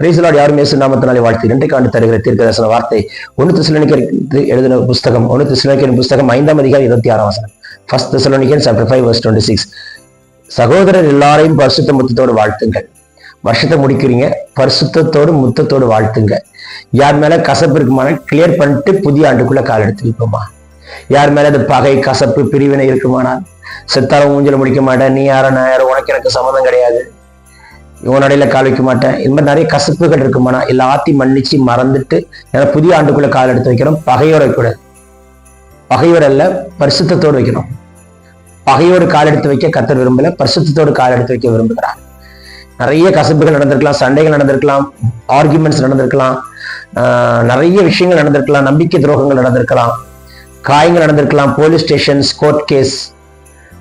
பிரைசலாட் யாரும் இயேசு நாமத்தினாலே வாழ்த்து. இன்றைக்கு ஆண்டு தருகிற தீர்க்கதர்சன வார்த்தை. ஒன்று திசுலனிக்கர் எழுதின புஸ்தகம். ஒன்று திசுலனிக்கரின் புஸ்தகம் ஐந்தாம் அதிகாரம் இருபத்தி ஆறாம் வசனம். First சிலனிக்கன் chapter five verse twenty six சகோதரர் எல்லாரையும் பரிசுத்த முத்தத்தோடு வாழ்த்துங்கள். வருஷத்தை முடிக்கிறீங்க. பரிசுத்தத்தோடு முத்தத்தோடு வாழ்த்துங்க யார் மேல கசப்பு இருக்குமான கிளியர் பண்ணிட்டு புதிய ஆண்டுக்குள்ள கால் எடுத்துருப்போமா யார் மேல அது பகை கசப்பு பிரிவினை இருக்குமானால்? செத்தாலும் ஊஞ்சல முடிக்க மாட்டேன். நீ யாரோ நான் யாரோ? உனக்கு எனக்கு சம்மந்தம் கிடையாது. இவன் நடையில கால் வைக்க மாட்டேன். இந்த மாதிரி நிறைய கசப்புகள் இருக்குமானா எல்லாத்தையும் மன்னிச்சு மறந்துட்டு ஏன்னா புதிய ஆண்டுக்குள்ள கால் எடுத்து வைக்கிறோம் பகையோட வைக்கக்கூடாது பகையோட அல்ல பரிசுத்தத்தோடு வைக்கணும். பகையோடு கால் எடுத்து வைக்க கத்தர் விரும்பல பரிசுத்தோடு கால் எடுத்து வைக்க விரும்புகிறார். நிறைய கசப்புகள் நடந்திருக்கலாம் சண்டைகள் நடந்திருக்கலாம் ஆர்குமெண்ட்ஸ் நடந்திருக்கலாம் ஆஹ் நிறைய விஷயங்கள் நடந்திருக்கலாம் நம்பிக்கை துரோகங்கள் நடந்திருக்கலாம் காயங்கள் நடந்திருக்கலாம் போலீஸ் ஸ்டேஷன்ஸ் கோர்ட் கேஸ்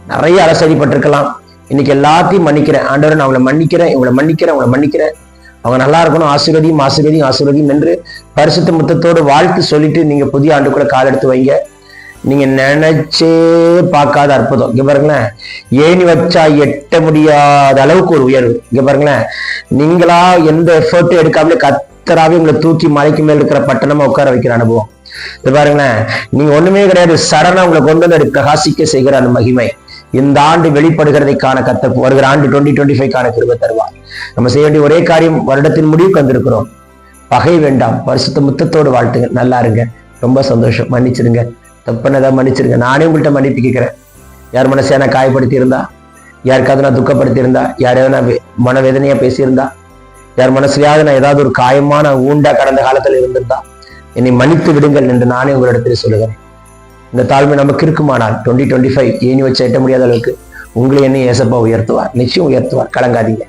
நிறைய அலசடிப்பட்டிருக்கலாம் இன்னைக்கு எல்லாத்தையும் மன்னிக்கிறேன். ஆண்டவரை நான் அவளை மன்னிக்கிறேன் இவங்களை மன்னிக்கிறேன் அவளை மன்னிக்கிறேன். அவங்க நல்லா இருக்கணும். ஆசீர்வதியும் ஆசீர்வதியும் ஆசீர்வதியும் என்று பரிசுத்த முத்தத்தோடு வாழ்த்து சொல்லிட்டு நீங்க புதிய ஆண்டுக்குள்ள கால் எடுத்து வைங்க. நீங்க நினைச்சே பார்க்காத அற்புதம். இங்க பாருங்களேன். ஏணி வச்சா எட்ட முடியாத அளவுக்கு ஒரு உயர்வு. இங்க பாருங்களேன். நீங்களா எந்த எஃபர்ட்டும் எடுக்காமலே கத்தராவே உங்களை தூக்கி மலைக்கு மேல் இருக்கிற பட்டணமா உட்கார வைக்கிற அனுபவம். இது பாருங்களேன். நீங்க ஒண்ணுமே கிடையாது. சரணா உங்களை கொண்டு வந்து அதை பிரகாசிக்க செய்கிற அந்த மகிமை. இந்த ஆண்டு வெளிப்படுகிறதை காண கத்த வருகிற ஆண்டு டுவெண்ட்டி டுவெண்ட்டி ஃபைவ் கிருப தருவார். நம்ம செய்ய வேண்டிய ஒரே காரியம் வருடத்தின் முடிவுக்கு வந்திருக்கிறோம். பகை வேண்டாம். பரிசுத்த முத்தத்தோடு வாழ்த்துங்க. நல்லா இருங்க. ரொம்ப சந்தோஷம். மன்னிச்சிருங்க தப்புனதா மன்னிச்சிருங்க நானே உங்கள்கிட்ட மன்னிப்பு கேட்கிறேன். யார் மனசை நான் காயப்படுத்தி இருந்தா யாருக்காவது நான் துக்கப்படுத்தி இருந்தா யாரையாவது நான் மனவேதனையா பேசியிருந்தா? யார் மனசுலயாவது நான் ஏதாவது ஒரு காயமான ஊண்டா கடந்த காலத்துல இருந்திருந்தா? என்னை மன்னித்து விடுங்கள் என்று நானே உங்களிடத்தில் சொல்லுகிறேன். இந்த தாழ்மை நமக்கு இருக்குமானால் டுவெண்ட்டி டுவெண்ட்டி ஃபைவ் ஏனி வச்சு எட்ட முடியாத அளவுக்கு? உங்களை என்ன ஏசப்பா உயர்த்துவார் நிச்சயம் உயர்த்துவார் கலங்காதீங்க.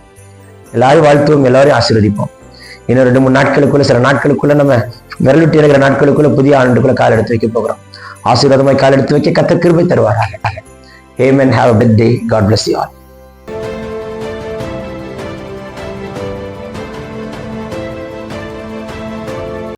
எல்லாரும் வாழ்த்துவோம் எல்லாரையும் ஆசீர்வதிப்போம். இன்னும் ரெண்டு மூணு நாட்களுக்குள்ள சில நாட்களுக்குள்ள நம்ம விரலுட்டி இருக்கிற நாட்களுக்குள்ள புதிய ஆண்டுக்குள்ள கால் எடுத்து வைக்க போகிறோம். ஆசீர்வாதமாய் கால் எடுத்து வைக்க கத்த கிருபை தருவாராக. Amen. Have a good day God bless you all